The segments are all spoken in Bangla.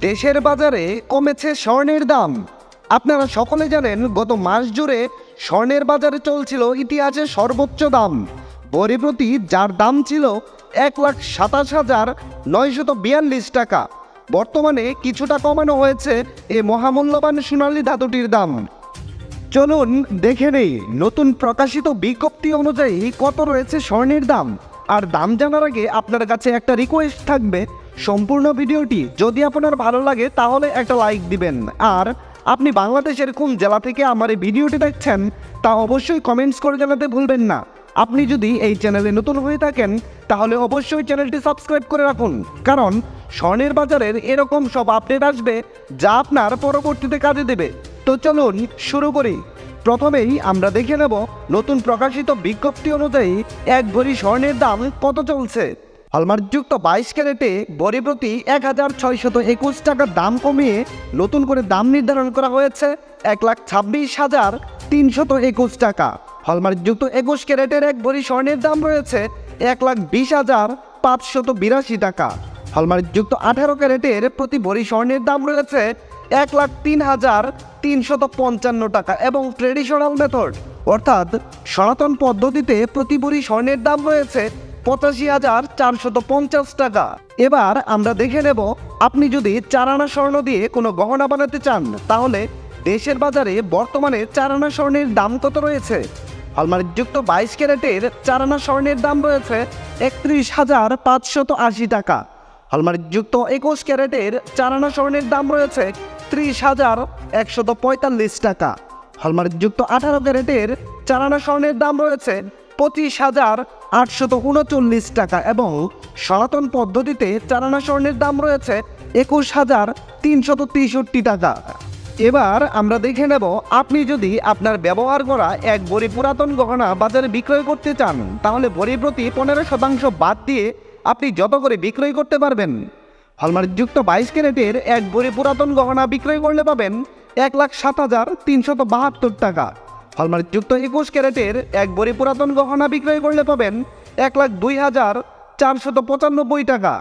দেশের বাজারে কমেছে স্বর্ণের দাম। আপনারা সকলে জানেন, গত মাস জুড়ে স্বর্ণের বাজারে চলছিল ইতিহাসের সর্বোচ্চ দাম। বড়ি প্রতি যার দাম ছিল এক লাখ সাতাশ হাজার নয়শত বিয়াল্লিশ টাকা। বর্তমানে কিছুটা কমানো হয়েছে এ মহামূল্যবান সোনালী ধাতুটির দাম। চলুন দেখে নেই, নতুন প্রকাশিত বিজ্ঞপ্তি অনুযায়ী কত রয়েছে স্বর্ণের দাম। আর দাম জানার আগে আপনার কাছে একটা রিকোয়েস্ট থাকবে। সম্পূর্ণ ভিডিওটি যদি আপনার ভালো লাগে, তাহলে একটা লাইক দিবেন। আর আপনি বাংলাদেশের কোন জেলা থেকে আমার এই ভিডিওটি দেখছেন, তা অবশ্যই কমেন্টস করে জানাতে ভুলবেন না। আপনি যদি এই চ্যানেলে নতুন হয়ে থাকেন, তাহলে অবশ্যই চ্যানেলটি সাবস্ক্রাইব করে রাখুন। কারণ স্বর্ণের বাজারের এরকম সব আপডেট আসবে, যা আপনার পরবর্তীতে কাজে দেবে। তো চলুন শুরু করি। প্রথমেই আমরা দেখে নেব নতুন প্রকাশিত বিজ্ঞপ্তি অনুযায়ী এক ভরি স্বর্ণের দাম কত চলছে। হলমার্কযুক্ত বাইশ ক্যারেটে ভরি প্রতি এক হাজার ছয়শত একুশ টাকার দাম কমিয়ে নতুন করে দাম নির্ধারণ করা হয়েছে এক লাখ ছাব্বিশ হাজার তিনশত একুশ টাকা। হলমার্কযুক্ত একুশ ক্যারেটের এক ভরি স্বর্ণের দাম রয়েছে এক লাখ বিশ হাজার পাঁচশত বিরাশি টাকা। হলমার্কযুক্ত আঠারো ক্যারেটের প্রতি ভরি স্বর্ণের দাম রয়েছে এক লাখ তিন হাজার তিনশত পঞ্চান্ন টাকা এবং ট্রেডিশনাল মেথড। অর্থাৎ সনাতন পদ্ধতিতে প্রতি ভরি স্বর্ণের দাম রয়েছে পঁচাশি হাজার চারশত পঞ্চাশ টাকা। এবার আমরা দেখে নেব, আপনি যদি চারানা স্বর্ণ দিয়ে কোনো গহনা বানাতে চান, তাহলে দেশের বাজারে বর্তমানে চারানা স্বর্ণের দাম কত রয়েছে? হলমার্কযুক্ত বাইশ ক্যারেটের চারানা স্বর্ণের দাম রয়েছে একত্রিশ হাজার পাঁচশত আশি টাকা। হলমার্কযুক্ত একুশ ক্যারেটের চারানা স্বর্ণের দাম রয়েছে ত্রিশ হাজার একশত পঁয়তাল্লিশ টাকা। হলমার্কযুক্ত আঠারো ক্যারেটের চারানা স্বর্ণের দাম রয়েছে পঁচিশ হাজার আটশত উনচল্লিশ টাকা এবং সনাতন পদ্ধতিতে চারানা স্বর্ণের দাম রয়েছে একুশ হাজার তিনশত তেষট্টি টাকা। এবার আমরা দেখে নেব, আপনি যদি আপনার ব্যবহার করা এক বড়ি পুরাতন গহনা বাজারে বিক্রয় করতে চান, তাহলে বড়ি প্রতি পনেরো শতাংশ বাদ দিয়ে আপনি যত করে বিক্রয় করতে পারবেন। হলমার্কযুক্ত বাইশ ক্যারেটের এক বড়ি পুরাতন গহনা বিক্রয় করলে পাবেন এক লাখ সাত হাজার তিনশত বাহাত্তর টাকা। হলমার্কযুক্ত একুশ ক্যারেটের এক বড়ি পুরাতন গহনা বিক্রয় করলে পাবেন এক লাখ দুই হাজার চারশত পঁচানব্বই টাকা।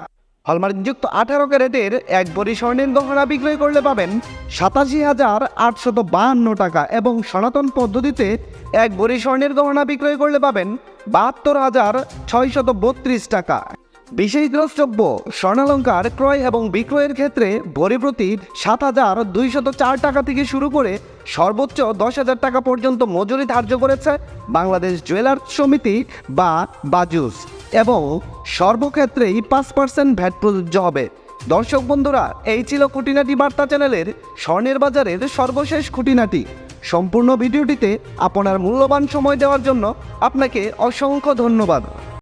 হলমার্কযুক্ত আঠারো ক্যারেটের এক বড়ি স্বর্ণের গহনা বিক্রয় করলে পাবেন সাতাশি হাজার আটশত বাহান্ন টাকা এবং সনাতন পদ্ধতিতে এক বড়ি স্বর্ণের গহনা বিক্রয় করলে পাবেন বাহাত্তর হাজার ছয়শত বত্রিশ টাকা। বিশেষ দ্রষ্টব্য, স্বর্ণালঙ্কার, ক্রয় এবং বিক্রয়ের ক্ষেত্রে ভরি প্রতি সাত হাজার দুইশত চার টাকা থেকে শুরু করে সর্বোচ্চ দশ হাজার টাকা পর্যন্ত মজুরি ধার্য করেছে বাংলাদেশ জুয়েলার্স সমিতি বা বাজুস এবং সর্বক্ষেত্রেই পাঁচ পার্সেন্ট ভ্যাট প্রযোজ্য হবে দর্শক বন্ধুরা, এই ছিল খুঁটিনাটি বার্তা চ্যানেলের স্বর্ণের বাজারের সর্বশেষ খুঁটিনাটি। সম্পূর্ণ ভিডিওটিতে আপনার মূল্যবান সময় দেওয়ার জন্য আপনাকে অসংখ্য ধন্যবাদ।